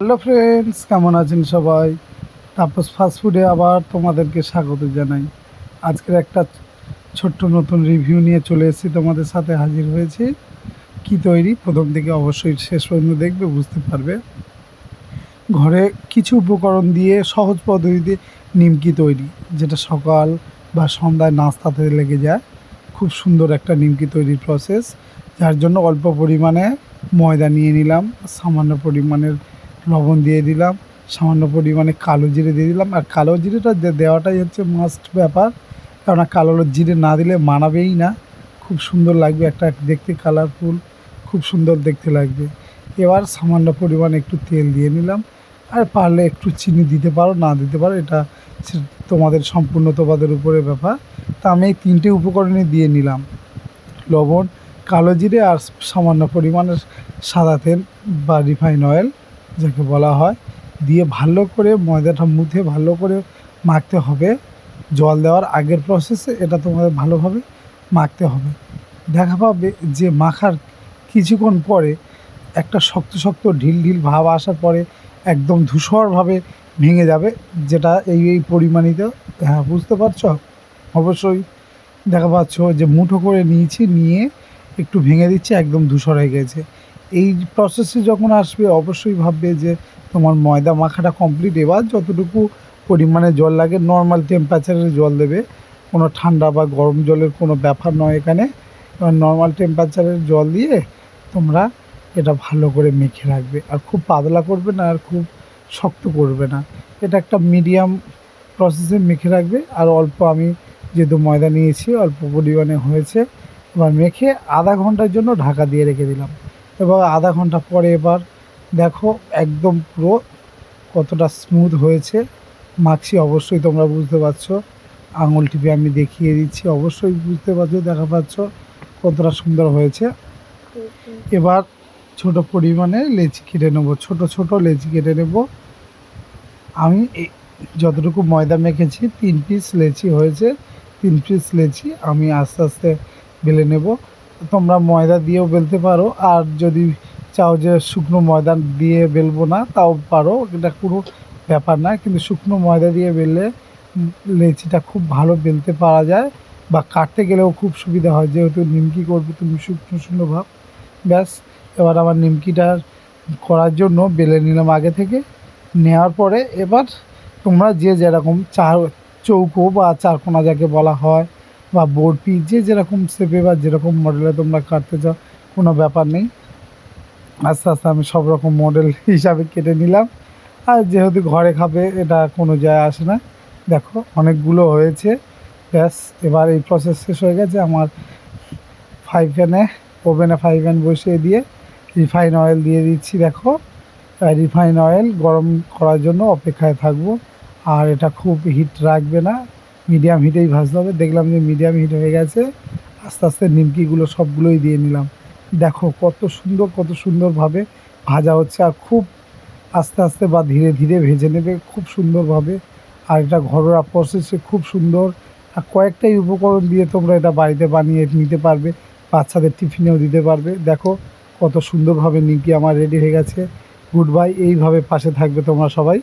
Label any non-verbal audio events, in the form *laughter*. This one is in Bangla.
হ্যালো ফ্রেন্ডস কেমন আছেন সবাই? তাপস ফাস্টফুডে আবার তোমাদেরকে স্বাগত জানাই। আজকের একটা ছোট্ট নতুন রিভিউ নিয়ে চলে এসেছি তোমাদের সাথে হাজির হয়েছি। কি তৈরি? প্রথম থেকে অবশ্যই শেষ পর্যন্ত দেখবে, বুঝতে পারবে। ঘরে কিছু উপকরণ দিয়ে সহজ পদ্ধতিতে নিমকি তৈরি, যেটা সকাল বা সন্ধ্যায় নাস্তাতে লেগে যায়। খুব সুন্দর একটা নিমকি তৈরির প্রসেস যার জন্য অল্প পরিমাণে ময়দা নিয়ে নিলাম, সামান্য পরিমাণের লবণ দিয়ে দিলাম, সামান্য পরিমাণে কালো জিরে দিয়ে দিলাম। আর কালো জিরেটা দেওয়াটাই হচ্ছে মাস্ট ব্যাপার, কেননা কালো জিরে না দিলে মানাবেই না। খুব সুন্দর লাগবে একটা দেখতে কালারফুল খুব সুন্দর দেখতে লাগবে। এবার সামান্য পরিমাণে একটু তেল দিয়ে নিলাম। আর পারলে একটু চিনি দিতে পারো, না দিতে পারো, এটা তোমাদের সম্পূর্ণ তোমাদের উপরে ব্যাপার। তা আমি এই তিনটে উপকরণে দিয়ে নিলাম। লবণ, কালো জিরে আর সামান্য পরিমাণের সাদা তেল বা রিফাইন অয়েল যাকে বলা হয়, দিয়ে ভালো করে ময়দাটা মুথে ভালো করে মাখতে হবে। জল দেওয়ার আগের প্রসেসে এটা তোমাদের ভালোভাবে মাখতে হবে। দেখা পাবে যে মাখার কিছুক্ষণ পরে একটা শক্ত শক্ত ঢিল ঢিল ভাব আসার পরে একদম ধূসরভাবে ভেঙে যাবে, যেটা এই এই পরিমাণিত। হ্যাঁ বুঝতে পারছ? অবশ্যই দেখা পাচ্ছ যে মুঠো করে নিয়েছি, নিয়ে একটু ভেঙে দিচ্ছি, একদম ধূসর হয়ে গেছে। এই প্রসেসে যখন আসবে, অবশ্যই ভাববে যে তোমার ময়দা মাখাটা কমপ্লিট এবার যতটুকু পরিমাণে জল লাগে নর্মাল টেম্পারেচারের জল দেবে। কোনো ঠান্ডা বা গরম জলের কোনো ব্যাপার নয় এখানে। এবার নর্মাল টেম্পারেচারের জল দিয়ে তোমরা এটা ভালো করে মেখে রাখবে। আর খুব পাতলা করবে না, আর খুব শক্ত করবে না। এটা একটা মিডিয়াম প্রসেসে মেখে রাখবে। আর অল্প আমি যেহেতু ময়দা নিয়েছি, অল্প পরিমাণে হয়েছে, এবার মেখে আধা ঘণ্টার জন্য ঢাকা দিয়ে রেখে দিলাম। এবার আধা ঘণ্টা পরে এবার দেখো একদম পুরো কতটা স্মুথ হয়েছে। মাখছি অবশ্যই তোমরা বুঝতে পারছ। আঙুল টিপে আমি দেখিয়ে দিচ্ছি, অবশ্যই বুঝতে পারছ, দেখা পাচ্ছ কতটা সুন্দর হয়েছে। এবার ছোট পরিমাণে লেচি কেটে নেব, ছোট ছোট লেচি কেটে নেব। আমি যতটুকু ময়দা মেখেছি, তিন পিস লেচি হয়েছে, তিন পিস লেচি আমি আস্তে আস্তে বেলে নেব। তোমরা ময়দা দিয়েও বেলতে পারো, আর যদি চাও যে শুকনো ময়দা দিয়ে বেলবো না, তাও পারো। এটা কোনো ব্যাপার না, কিন্তু শুকনো ময়দা দিয়ে বেললে লেচিটা খুব ভালো বেলতে পারা যায়, বা কাটতে গেলেও খুব সুবিধা হয়। যেহেতু নিমকি করবে, তুমি শুকনো শুকনো ভাব। ব্যাস, এবার আমার নিমকিটা করার জন্য বেলে নিলাম আগে থেকে। নেওয়ার পরে এবার তোমরা যে যেরকম চার চৌকো বা চারকোনা যাকে বলা হয় বা বোর্ড পিস যে যেরকম শেপে বা যেরকম মডেলে তোমরা কাটতে চাও, কোনো ব্যাপার নেই। আস্তে আস্তে আমি সব রকম মডেল *laughs* হিসাবে কেটে নিলাম। আর যেহেতু ঘরে খাবে, এটা কোনো যায় আসে না। দেখো, অনেকগুলো হয়েছে। ব্যাস, এবার এই প্রসেস শেষ হয়ে গেছে। আমার ফাইভ প্যানে ওভেনে ফাইভ প্যান বসিয়ে দিয়ে রিফাইন অয়েল দিয়ে দিচ্ছি, দেখো। রিফাইন অয়েল গরম করার জন্য অপেক্ষায় থাকব। আর এটা খুব হিট রাখবে না। মিডিয়াম হিটেই ভাজতে হবে। দেখলাম যে মিডিয়াম হিট হয়ে গেছে। আস্তে আস্তে নিমকিগুলো সবগুলোই দিয়ে নিলাম। দেখো কত সুন্দর, কত সুন্দরভাবে ভাজা হচ্ছে আর খুব আস্তে আস্তে বা ধীরে ধীরে ভেজে নেবে খুব সুন্দরভাবে। আর এটা ঘরোয়া প্রসেসে খুব সুন্দর। আর কয়েকটাই উপকরণ দিয়ে তোমরা এটা বাড়িতে বানিয়ে নিতে পারবে। বাচ্চাদের টিফিনেও দিতে পারবে। দেখো কত সুন্দরভাবে নিমকি আমার রেডি হয়ে গেছে। Good bye. এইভাবে পাশে থাকবে তোমরা সবাই।